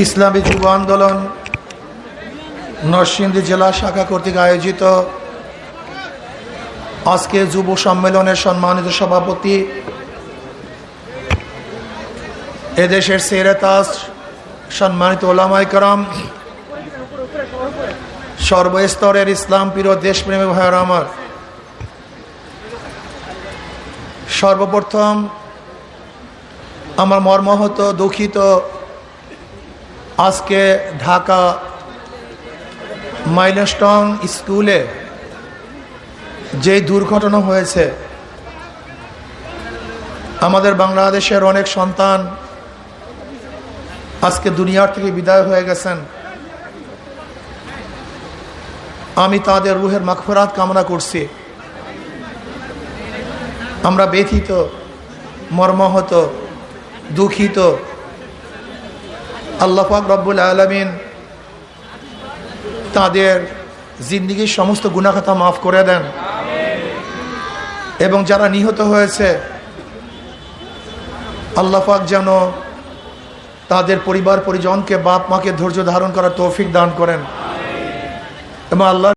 ইসলামী যুব আন্দোলন নরসিংদী জেলা শাখা কর্তৃক আয়োজিত আজকে যুব সম্মেলনের সম্মানিত সভাপতি এদেশের সেরেতাস সম্মানিত ওলামাই করম, সর্বস্তরের ইসলাম প্রিয় দেশপ্রেমী ভাইয়ের আমার, সর্বপ্রথম আমার মর্মাহত দুঃখিত আজকে ঢাকা মাইলস্টন স্কুলে যে দুর্ঘটনা হয়েছে, আমাদের বাংলাদেশের অনেক সন্তান আজকে দুনিয়ার থেকে বিদায় হয়ে গেছেন। আমি তাদের রুহের মাখফরাত কামনা করছি। আমরা ব্যথিত, মর্মাহত, দুঃখিত আল্লাহাক রব্বুল আলমিন তাদের জিন্দিগির সমস্ত গুণাখাতা মাফ করে দেন। এবং যারা নিহত হয়েছে আল্লাহাক যেন তাদের পরিবার পরিজনকে বাপ মাকে ধৈর্য ধারণ করার তৌফিক দান করেন। এবং আল্লাহ